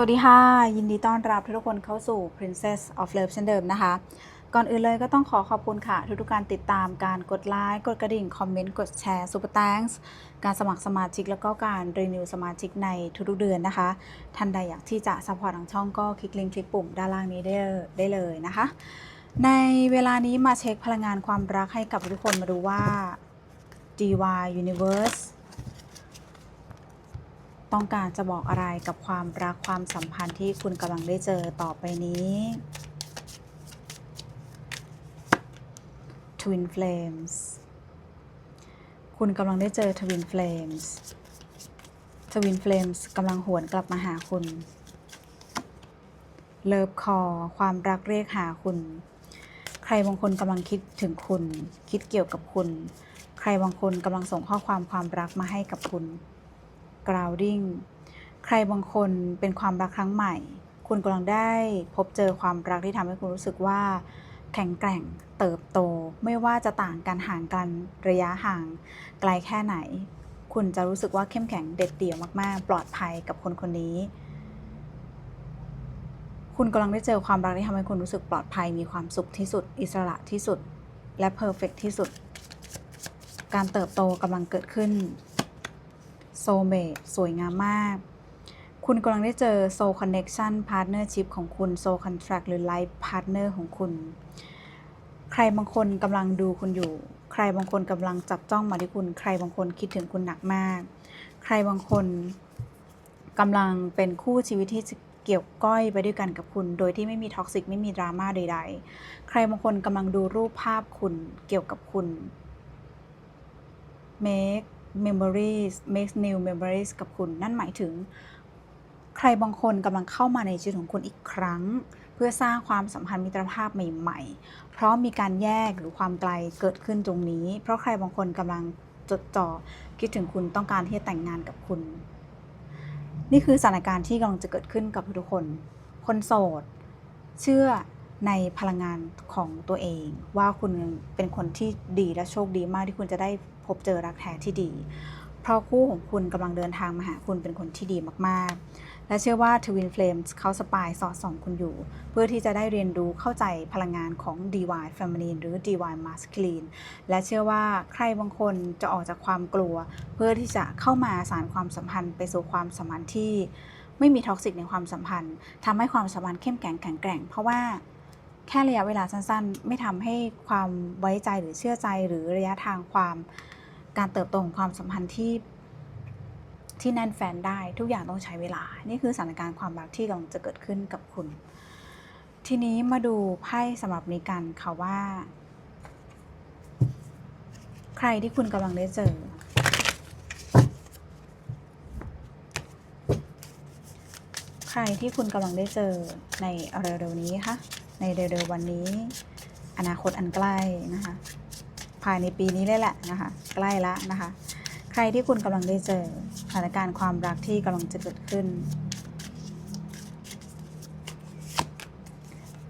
สวัสดีค่ะ ยินดีต้อนรับทุกคนเข้าสู่ Princess of Love เช่นเดิมนะคะ ก่อนอื่นเลยก็ต้องขอขอบคุณค่ะ ทุกๆการติดตามการกดไลค์กดกระดิ่ง คอมเมนต์ กดแชร์ Super Thanks การสมัครสมาชิก แล้วก็การรีนิวสมาชิกในทุกๆเดือนนะคะ ท่านใดอยากที่จะซัพพอร์ตทางช่องก็คลิกลิงก์คลิกปุ่มด้านล่างนี้ได้ได้เลยนะคะ ในเวลานี้มาเช็คพลังงานความรักให้กับทุกคนมาดูว่า DY Universe ต้องการจะบอกอะไรกับความรักความสัมพันธ์ที่คุณกำลังได้เจอต่อไปนี้ Twin Flames คุณกำลังได้เจอ Twin Flames Twin Flames กำลังหวนกลับมาหาคุณ เลิฟคอความรักเรียกหาคุณ ใครบางคนกำลังคิดถึงคุณ คิดเกี่ยวกับคุณ ใครบางคนกำลังส่งข้อความความรักมาให้กับคุณ grounding ใครบางคนเป็นความรักครั้งใหม่ คุณกำลังได้พบเจอความรักที่ทำให้คุณรู้สึกว่า แข็งแกร่งเติบโต ไม่ว่าจะต่างกันห่างกันระยะห่างไกลแค่ไหน คุณจะรู้สึกว่าเข้มแข็งเด็ดเดี่ยวมาก ๆ ปลอดภัยกับคนคนนี้ คุณกำลังได้เจอความรักที่ทำให้คุณรู้สึกปลอดภัย มีความสุขที่สุด อิสระที่สุด และเพอร์เฟกที่สุด การเติบโตกำลังเกิดขึ้น โซเมสวยงามมาก คุณกำลังได้เจอโซคอนเน็ชันพาร์ทเนอร์ชิพของคุณโซคอนแท c t หรือไลฟ์พาร์ทเนอร์ของคุณ ใครบางคนกำลังดูคุณอยู่ ใครบางคนกำลังจับจ้องมาที่คุณ ใครบางคนคิดถึงคุณหนักมาก ใครบางคนกำลังเป็นคู่ชีวิตที่เกี่ยวก้อยไปด้วยกันกับคุณ โดยที่ไม่มีท็อกซิกไม่มีดราม่าใด ๆ ใครบางคนกำลังดูรูปภาพคุณเกี่ยวกับคุณ make memories make new memories กับคุณ นั่นหมายถึง ใครบางคนกำลังเข้ามาในชีวิตของคุณอีกครั้ง เพื่อสร้างความสัมพันธ์มิตรภาพใหม่ ๆ เพราะมีการแยกหรือความไกลเกิดขึ้นตรงนี้ เพราะใครบางคนกำลังจดจ่อคิดถึงคุณต้องการที่จะแต่งงานกับคุณ นี่คือสถานการณ์ที่กำลังจะเกิดขึ้นกับทุกคน คนโสด เชื่อในพลังงานของตัวเอง ว่าคุณเป็นคนที่ดีและโชคดีมากที่คุณจะได้ พบเจอรักแท้ที่ดี เพราะคู่ของคุณกำลังเดินทางมาหาคุณเป็นคนที่ดีมากๆ และเชื่อว่า Twin Flames เขาสปายสอดส่องคุณอยู่ เพื่อที่จะได้เรียนรู้เข้าใจพลังงานของ DY Feminine หรือ DY Masculine และเชื่อว่าใครบางคนจะออกจากความกลัว เพื่อที่จะเข้ามาสารความสัมพันธ์ไปสู่ความสัมพันธ์ที่ไม่มีท็อกซิกในความสัมพันธ์ทำให้ความสัมพันธ์เข้มแข็งแข็งแกร่ง เพราะว่าแค่ระยะเวลาสั้นๆ ไม่ทำให้ความไว้ใจหรือเชื่อใจหรือระยะทางความ การเติบโตของความสัมพันธ์ที่ที่แน่นแฟนได้ทุกอย่างต้องใช้เวลา นี่คือสถานการณ์ความรักที่กำลังจะเกิดขึ้นกับคุณ ทีนี้มาดูไพ่สำหรับนี้กันค่ะว่า ใครที่คุณกำลังได้เจอ ใครที่คุณกำลังได้เจอในเร็วๆนี้คะในเร็วๆวันนี้ อนาคตอันใกล้นะคะ ภายในปีนี้เลยแหละนะคะใกล้ละนะคะ ใครที่คุณกำลังได้เจอสถานการณ์ความรักที่กำลังจะเกิดขึ้น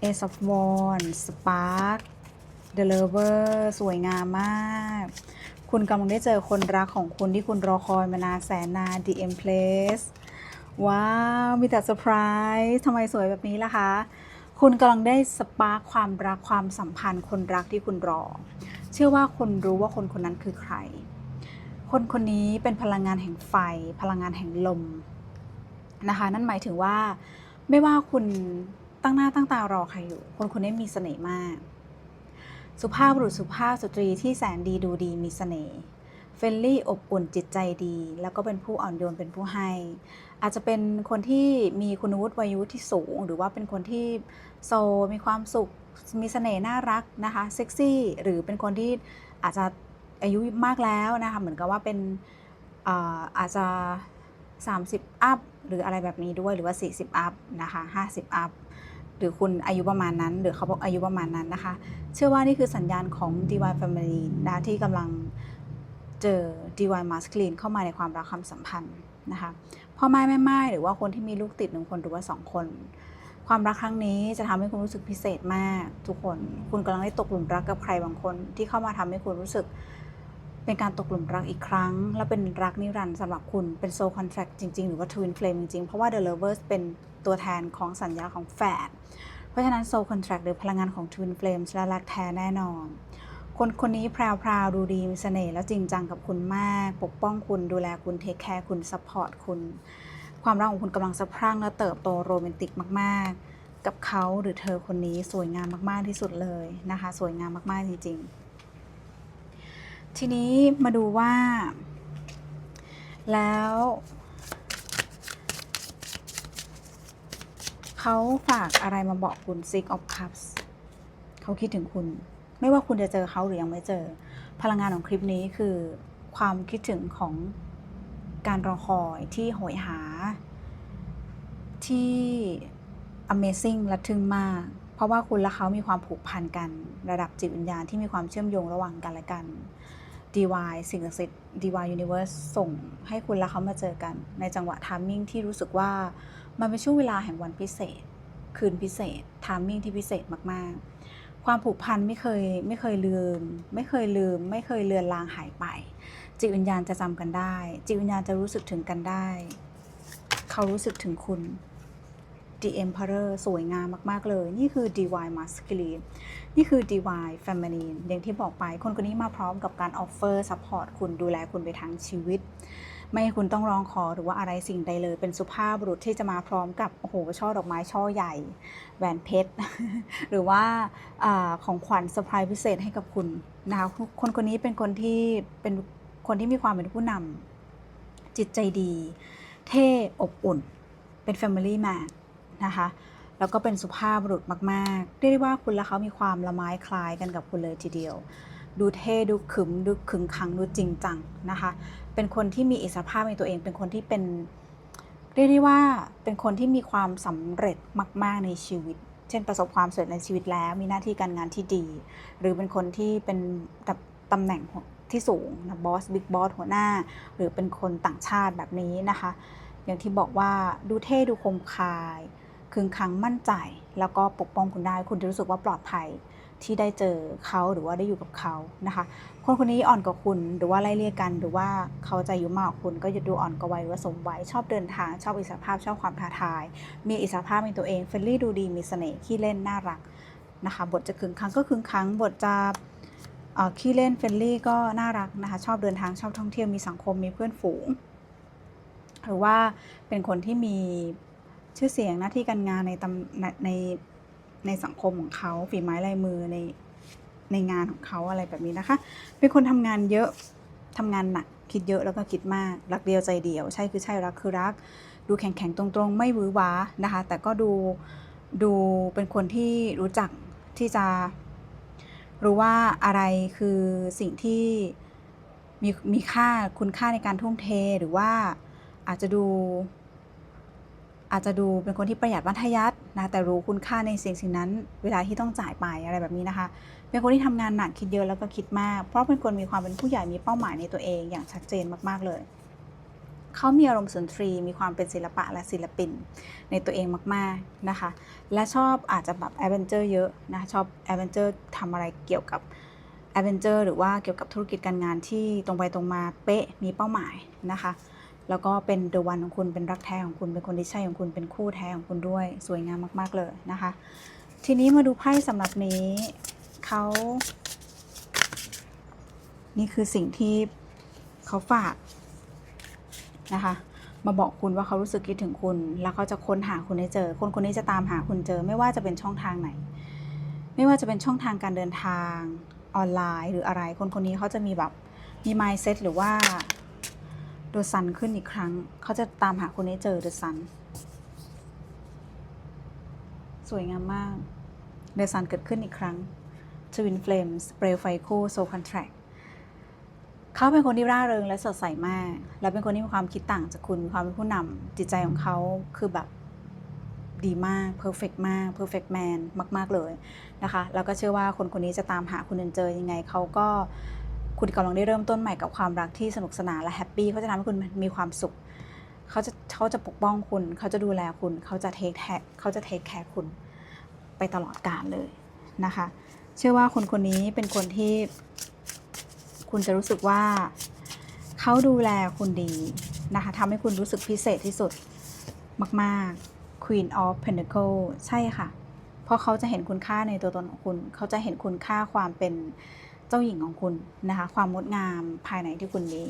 Ace of Wands Spark The Lover สวยงามมาก คุณกำลังได้เจอคนรักของคุณที่คุณรอคอยมานานแสนนาน The Empress ว้าว มีแต่เซอร์ไพรส์ทำไมสวยแบบนี้ล่ะคะ คุณกำลังได้สปาร์คความรักความสัมพันธ์คนรักที่คุณรอ ชื่อว่าคุณรู้ว่าคนคนนั้นคือใคร คนคนนี้เป็นพลังงานแห่งไฟ พลังงานแห่งลมนะคะ นั่นหมายถึงว่า ไม่ว่าคุณตั้งหน้าตั้งตารอใครอยู่ คนคนนี้มีเสน่ห์มาก สุภาพบุรุษสุภาพสตรีที่แสนดีดูดีมีเสน่ห์เฟรนลี่อบอุ่นจิตใจดี แล้วก็เป็นผู้อ่อนโยนเป็นผู้ให้ อาจจะเป็นคนที่มีคุณวุฒิวัยวุฒิที่สูง หรือว่าเป็นคนที่โซมีความสุข มีเสน่ห์น่ารักนะคะเซ็กซี่หรือเป็นคนที่อาจจะอายุมากแล้วนะคะเหมือนกับว่าเป็นอาอาจจะ 30 อัพหรืออะไรแบบนี้ด้วยหรือว่า 40 อัพนะคะ50 อัพหรือคุณอายุประมาณนั้น หรือเขาบอกอายุประมาณนั้นนะคะ เชื่อว่านี่คือสัญญาณของ DY Family นะที่กำลังเจอ DY Masculine เข้ามาในความรักความสัมพันธ์นะคะพ่อแม่แม่ไม้หรือว่าคนที่มีลูกติดหนึ่งคนหรือว่าสองคน ความรักครั้งนี้จะทำให้คุณรู้สึกพิเศษมาก ทุกคน คุณกำลังได้ตกหลุมรักกับใครบางคน ที่เข้ามาทำให้คุณรู้สึก เป็นการตกหลุมรักอีกครั้ง และเป็นรักนิรันดร์สำหรับคุณเป็นโซ l คอนแท c t จริง ๆ หรือว่า Twin Flame จริงๆ เพราะว่า The Lovers เป็นตัวแทนของสัญญาของแฝดเพราะฉะนั้นโซ l คอนแท c t หรือพลังงานของ Twin Flame และรักแท้แน่นอน คนคนนี้แพรวๆดูดีมีเสน่ห์และจริงจังกับคุณมาก ปกป้องคุณดูแลคุณเทคแคร์คุณซัพพอร์ตคุณ ความรักของคุณกำลังสะพรั่งและเติบโตโรแมนติกมาก ๆ กับเขาหรือเธอคนนี้สวยงามมากๆที่สุดเลยนะคะ สวยงามมาก ๆ จริง ๆ ทีนี้มาดูว่า แล้วเขาฝากอะไรมาบอกคุณ Six of Cups เขาคิดถึงคุณ ไม่ว่าคุณจะเจอเขาหรือยังไม่เจอ พลังงานของคลิปนี้คือความคิดถึงของ การรอคอยที่โหยหา ที่ Amazing และทึ่งมาก เพราะว่าคุณและเขามีความผูกพันกัน ระดับจิตวิญญาณที่มีความเชื่อมโยงระหว่างกันและกัน DY สิ่งศักดิ์สิทธิ์ DY Universe ส่งให้คุณและเขามาเจอกัน ในจังหวะทามมิ่งที่รู้สึกว่ามันเป็นช่วงเวลาแห่งวันพิเศษ คืนพิเศษทามมิ่งที่พิเศษมากๆ ความผูกพันไม่เคยไม่เคยลืม ไม่เคยลืม ไม่เคยเลือนลางหายไป จิตวิญญาณจะจำกันได้ จิตวิญญาณจะรู้สึกถึงกันได้ เขารู้สึกถึงคุณ The Emperor สวยงามมาก ๆ เลย นี่คือ DIY Masculine นี่คือ DIY Feminine อย่างที่บอกไป คนคนนี้มาพร้อมกับการ offer support คุณดูแลคุณไปทั้งชีวิต ไม่ให้คุณต้องร้องขอหรือว่าอะไรสิ่งใดเลย เป็นสุภาพบุรุษที่จะมาพร้อมกับโอ้โหช่อดอกไม้ช่อใหญ่แหวนเพชร หรือว่าอของขวัญเซอร์ไพรส์พิเศษให้กับคุณนะคะคนคนนี้เป็นคนที่เป็น คนที่มีความเป็นผู้นำจิตใจดี เท่อบอุ่น เป็น Family Man นะคะแล้วก็เป็นสุภาพบุรุษมากๆ เรียกได้ว่าคุณและเขามีความละไม้คล้ายกันกับคุณเลยทีเดียว ดูเท่ดูขึมดูขึงขังดูจริงจังนะคะ เป็นคนที่มีอิสรภาพในตัวเอง เป็นคนที่เป็นเรียกได้ว่าเป็นคนที่มีความสำเร็จมาก ๆ ในชีวิต เช่นประสบความสำเร็จในชีวิตแล้ว มีหน้าที่การงานที่ดี หรือเป็นคนที่เป็นตำตำแหน่ง ที่สูงนะบอสบิ๊กบอสหัวหน้า หรือเป็นคนต่างชาติแบบนี้นะคะ อย่างที่บอกว่าดูเท่ดูคมคายคึงคังมั่นใจ แล้วก็ปกป้องคุณได้ คุณจะรู้สึกว่าปลอดภัยที่ได้เจอเขาหรือว่าได้อยู่กับเขานะคะ คนคนนี้อ่อนกว่าคุณหรือว่าไล่เลี่ยกันหรือว่าเขาจะอายุมากกว่าคุณก็จะดูอ่อนกว่าวัยหรือว่าสมวัยชอบเดินทาง ชอบอิสรภาพชอบความท้าทาย มีอิสรภาพในตัวเองเฟรนลี่ดูดีมีเสน่ห์ขี้เล่นน่ารักนะคะ บทจะคึงคังก็คึงคังบทจะ ขี้เล่นเฟรนลี่ก็น่ารักนะคะ ชอบเดินทางชอบท่องเที่ยวมีสังคมมีเพื่อนฝูง หรือว่าเป็นคนที่มีชื่อเสียงหน้าที่การงานในตำในในในสังคมของเขาฝีไม้ลายมือในในงานของเขาอะไรแบบนี้นะคะ เป็นคนทำงานเยอะทำงานหนักคิดเยอะแล้วก็คิดมาก รักเดียวใจเดียว ใช่คือใช่รักคือรัก ดูแข็งแข็งๆตรงๆ ไม่หวือหวานะคะ แต่ก็ดูดูเป็นคนที่รู้จักที่จะ รู้ว่าอะไรคือสิ่งที่มีมีค่าคุณค่าในการทุ่มเทหรือว่าอาจจะดู อาจจะดูเป็นคนที่ประหยัดมัธยัสถ์นะแต่รู้คุณค่าในสิ่งสิ่งนั้น เวลาที่ต้องจ่ายไปอะไรแบบนี้นะคะ เป็นคนที่ทำงานหนักคิดเยอะแล้วก็คิดมาก เพราะเป็นคนมีความเป็นผู้ใหญ่มีเป้าหมายในตัวเองอย่างชัดเจนมากๆเลย เขามีอารมณ์สุนทรี มีความเป็นศิลปะและศิลปิน ในตัวเองมาก ๆ นะคะ และชอบอาจจะแบบแอดเวนเจอร์เยอะนะ ชอบแอดเวนเจอร์ทำอะไรเกี่ยวกับแอดเวนเจอร์หรือว่าเกี่ยวกับธุรกิจการงานที่ตรงไปตรงมาเป๊ะ มีเป้าหมายนะคะ แล้วก็เป็นเดอะวันของคุณ เป็นรักแท้ของคุณ เป็นคนที่ใช่ของคุณ เป็นคู่แท้ของคุณด้วย สวยงามมาก ๆ เลยนะคะ ทีนี้มาดูไพ่สำหรับนี้เขานี่คือสิ่งที่เขาฝาก นะคะ มาบอกคุณว่าเขารู้สึกคิดถึงคุณ แล้วเขาจะค้นหาคุณให้เจอ คนคนนี้จะตามหาคุณเจอ ไม่ว่าจะเป็นช่องทางไหน ไม่ว่าจะเป็นช่องทางการเดินทางออนไลน์หรืออะไร คนคนนี้เขาจะมีแบบมี mindset หรือว่าดอะซันขึ้นอีกครั้ง เขาจะตามหาคุณให้เจอดอะซันสวยงามมากเดซันเกิดขึ้นอีกครั้ง Twin Flames เปลวไฟคู่โซคันแทรก เขาเป็นคนที่ร่าเริงและสดใสมาก และเป็นคนที่มีความคิดต่างจากคุณมีความเป็นผู้นำจิตใจของเขาคือแบบดีมาก perfect มาก perfect man มาก ๆ เลยนะคะ แล้วก็เชื่อว่าคนคนนี้จะตามหาคุณจนเจอยังไงเขาก็คุณกำลังได้เริ่มต้นใหม่กับความรักที่สนุกสนานและแฮปปี้เขาจะทำให้คุณมีความสุขเขาจะเขาจะปกป้องคุณ เขาจะดูแลคุณเขาจะเทคแคร์เขาจะเทคแคร์คุณไปตลอดกาลเลยนะคะ เชื่อว่าคนคนนี้เป็นคนที่ คุณจะรู้สึกว่าเขาดูแลคุณดีนะคะทำให้คุณรู้สึกพิเศษที่สุดมาก ๆ Queen of Pentacle ใช่ค่ะ เพราะเขาจะเห็นคุณค่าในตัวตนของคุณ เขาจะเห็นคุณค่าความเป็นเจ้าหญิงของคุณนะคะ ความงดงามภายในที่คุณมี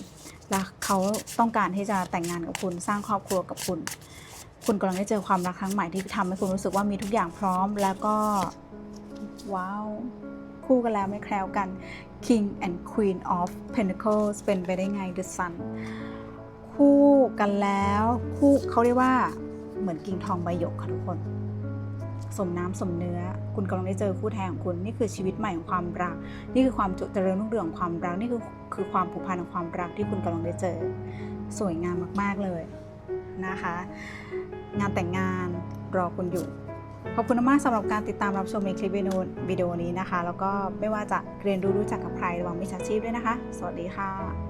และเขาต้องการที่จะแต่งงานกับคุณสร้างครอบครัวกับคุณ คุณกำลังได้เจอความรักครั้งใหม่ที่ทำให้คุณรู้สึกว่ามีทุกอย่างพร้อมแล้วก็ว้าว คู่กันแล้วไม่แคล้วกัน King and Queen of Pentacles เป็นไปได้ไง The Sun คู่กันแล้วคู่เขาเรียกว่าเหมือนกิ่งทองใบหยกค่ะทุกคน สมน้ำสมเนื้อ คุณกำลังได้เจอคู่แท้ของคุณ นี่คือชีวิตใหม่ของความรัก นี่คือความจเจริญรุ่งเรืองของความรัก นี่คือคือความผูกพันของความรักที่คุณกำลังได้เจอ สวยงามมาก ๆเลยนะคะ งานแต่งงานรอคุณอยู่ ขอบคุณมากสำหรับการติดตามรับชมในคลิปวิดีโอวิดีโอนี้นะคะ แล้วก็ไม่ว่าจะเรียนรู้รู้จักกับใครระวังมิจฉาชีพด้วยนะคะ สวัสดีค่ะ